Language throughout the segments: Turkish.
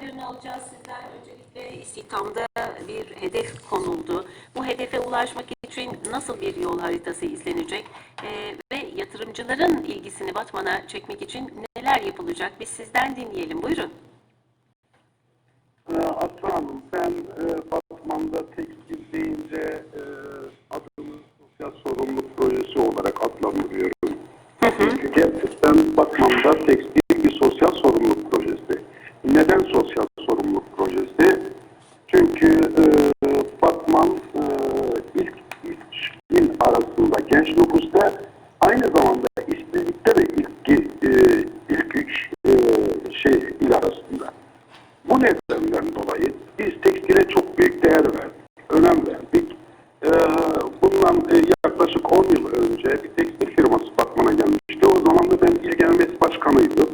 detaylarını alacağız sizden. Öncelikle istihdamda bir hedef konuldu. Bu hedefe ulaşmak için nasıl bir yol haritası izlenecek? Ee, ve yatırımcıların ilgisini Batman'a çekmek için neler yapılacak? Biz sizden dinleyelim. Buyurun. Şey il arasında. Bu nedenden dolayı biz tekstile çok büyük değer verdik, önem verdik. Ee, bundan e, yaklaşık 10 yıl önce bir tekstil firması Batman'a gelmişti. O zaman da ben İl Genel Başkanıydım.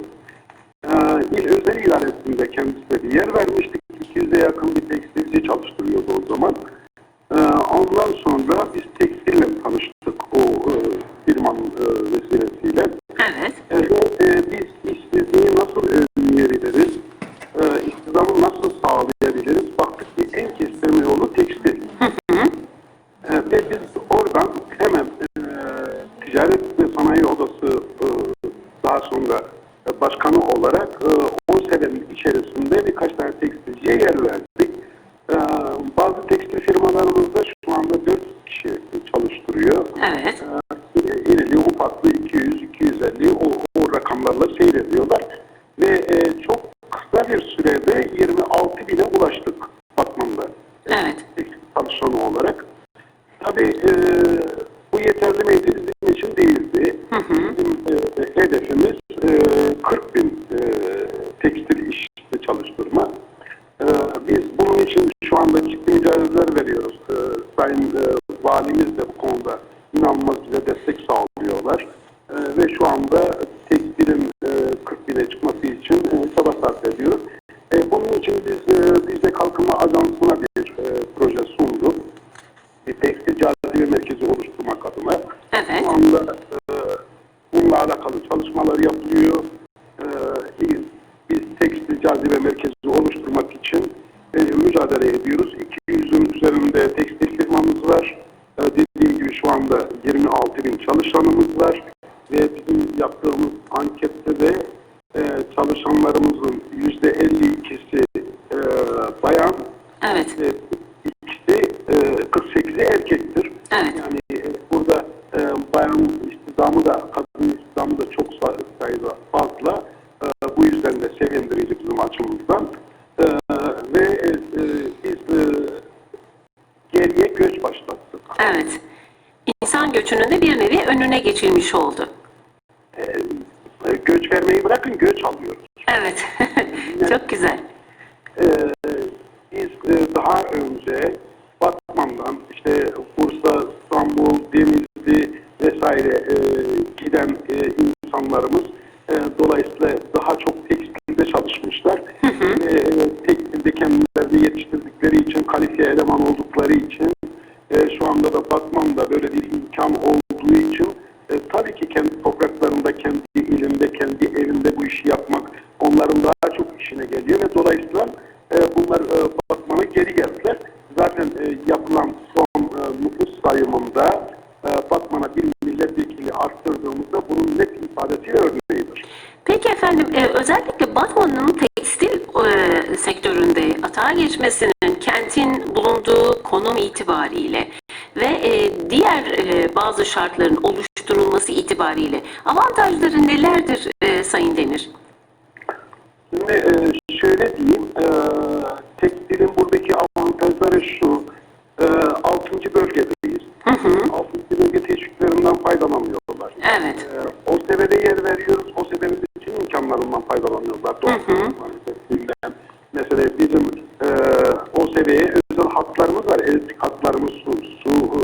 Ee, İl Özel İdaresinde kendisine bir yer vermiştik. 200'e yakın bir tekstilci çalıştırıyordu o zaman. Ee, ondan sonra biz e, başkanı olarak e, o senenin içerisinde birkaç tane tekstilciye yer verdik. E, bazı tekstil firmalarımızda şu anda 4 kişi çalıştırıyor. Evet. Ee, irili ufaklı 200-250 o, o rakamlarla seyrediyorlar. Ve e, çok kısa bir sürede 26 bine ulaştık Batman'da. Evet. Tekstil çalışanı olarak. Tabii e, bu yeterli miydi bizim için değildi. Bizim e, hedefimiz ve şu anda tekstilin e, 40 bine çıkması için e, çaba sarf ediyoruz. E, bunun için biz e, de Kalkınma Ajansı'na bir e, proje sunduk bir tekstil cazibe merkezi oluşturmak adına. Evet. Şu anda e, bununla alakalı çalışmalar yapılıyor. E, biz, tekstil cazibe merkezi oluşturmak için e, mücadele ediyoruz. 200'ün üzerinde tekstil firmamız var. E, dediğim gibi şu anda 26 bin çalışanımız var. Ve bizim yaptığımız ankette de e, çalışanlarımızın %52'si e, bayan, Evet. e, ikisi e, 48'i erkektir. Evet. Yani e, burada e, bayan istihdamı da kadın istihdamı da çok say- sayıda fazla. E, bu yüzden de sevindirici bizim açımızdan. E, ve e, e, biz e, geriye göç başlattık. Evet. İnsan göçünün de bir nevi önüne geçilmiş oldu. E, göç vermeyi bırakın göç alıyoruz. Evet. Çok güzel. Ee, biz e, daha önce Batman'dan işte Bursa, İstanbul, Denizli vesaire e, giden e, insanlarımız e, dolayısıyla daha çok tekstilde çalışmışlar. Ve e, tekstilde kendilerini yetiştirdikleri için, kalifiye eleman oldukları için e, da Batman'da böyle bir imkan olduğu için e, tabii ki kendi topraklarında, kendi ilinde, kendi evinde bu işi yapmak onların daha çok işine geliyor ve dolayısıyla e, bunlar e, Batman'a geri geldiler. Zaten e, yapılan son e, nüfus sayımında e, Batman'a bir milletvekili arttırdığımızda bunun net ifadesi örneğidir. Peki efendim, e, özellikle Batman'ın tekstil e, sektöründe atağa geçmesinin kentin bulunduğu konum itibariyle ve e, diğer e, bazı şartların oluşturulması itibariyle avantajları nelerdir e, Sayın Demir? Şimdi e, şöyle diyeyim, e, tekstilin buradaki avantajları şu, e, 6. bölgedeyiz. Hatlarımız su, su e,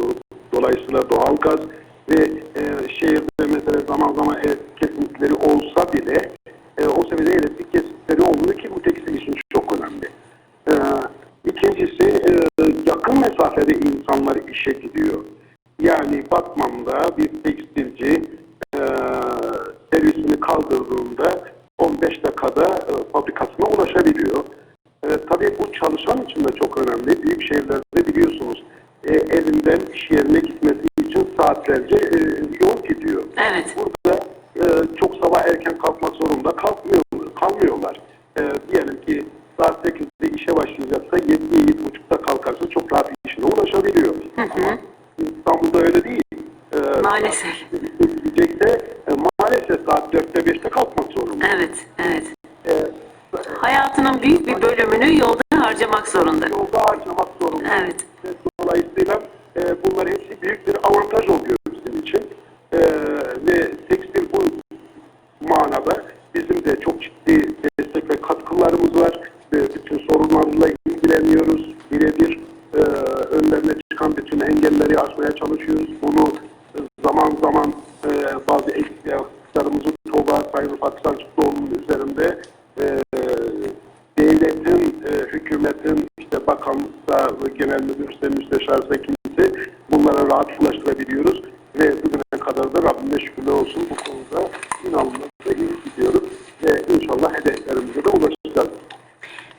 dolayısıyla doğalgaz ve e, şehirde mesela zaman zaman elektrik kesintileri olsa bile e, o seviyede elektrik kesintleri olmuyor ki bu tekstil için çok önemli. E, ikincisi e, yakın mesafede insanlar işe gidiyor. Yani Batman'da bir Büyük şehirlerde biliyorsunuz e, evinden iş yerine gitmesi için saatlerce e, yol gidiyor. Evet. Burada e, çok sabah erken kalkmak zorunda kalkmıyor, kalmıyorlar. E, diyelim ki saat 8'de işe başlayacaksa 7-7.30'da kalkarsa çok rahat işine ulaşabiliyor. Ama İstanbul'da öyle değil. E, Maalesef. Zorunda. yolda harcamak zorunda. Evet. Ve Dolayısıyla e, bunlar hepsi büyük bir avantaj oluyor bizim için. E, ve ve genel müdürse, müsteşarsa kimse bunlara rahat ulaştırabiliyoruz. Ve bugüne kadar da Rabbime şükürler olsun bu konuda inanılmaz iyi gidiyoruz. Ve inşallah hedeflerimize de ulaşacağız.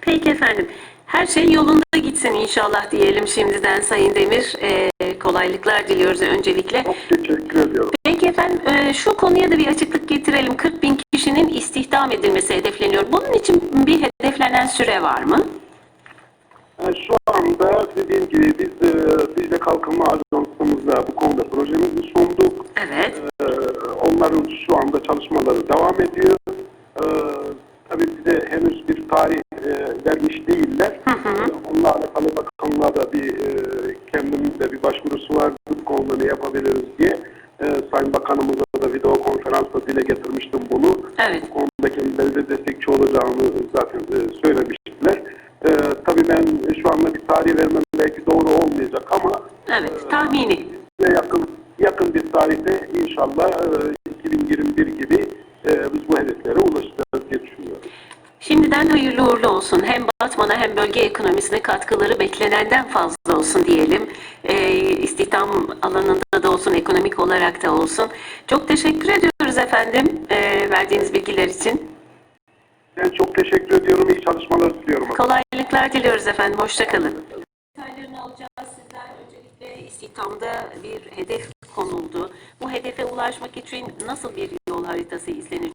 Peki efendim. Her şey yolunda gitsin inşallah diyelim şimdiden Sayın Demir. Ee, kolaylıklar diliyoruz öncelikle. Çok teşekkür ediyorum. Peki efendim e, şu konuya da bir açıklık getirelim. 40 bin kişinin istihdam edilmesi hedefleniyor. Bunun için bir hedeflenen süre var mı? Yani şu anda dediğim gibi biz e, de kalkınma ajansımızla bu konuda projemizi sunduk. Evet. Ee, onların şu anda çalışmaları devam ediyor. Ee, tabii bize henüz bir tarih e, vermiş değiller. Ee, Onunla alakalı bakanlığa da bir e, kendimin de bir başvurusu vardı. Bu konuda ne yapabiliriz diye. Ee, Sayın Bakanımıza da video konferansla dile getirmiştim bunu. Evet. Bu konuda kendileri de destekçi olacağını zaten e, söylemiştiler. Tarih vermem belki doğru olmayacak ama Evet. Tahmini. ve yakın yakın bir tarihte inşallah e, 2021 gibi e, biz bu hedeflere ulaşacağız diye düşünüyorum. Şimdiden hayırlı uğurlu olsun. Hem Batman'a hem bölge ekonomisine katkıları beklenenden fazla olsun diyelim. Ee, istihdam alanında da olsun, ekonomik olarak da olsun. Çok teşekkür ediyoruz efendim e, verdiğiniz bilgiler için. Ben çok teşekkür ediyorum. İyi çalışmalar diliyorum. Kolaylıklar diliyoruz efendim. Hoşçakalın. Detaylarını alacağız sizden. Öncelikle istihdamda bir hedef konuldu. Bu hedefe ulaşmak için nasıl bir yol haritası izlenir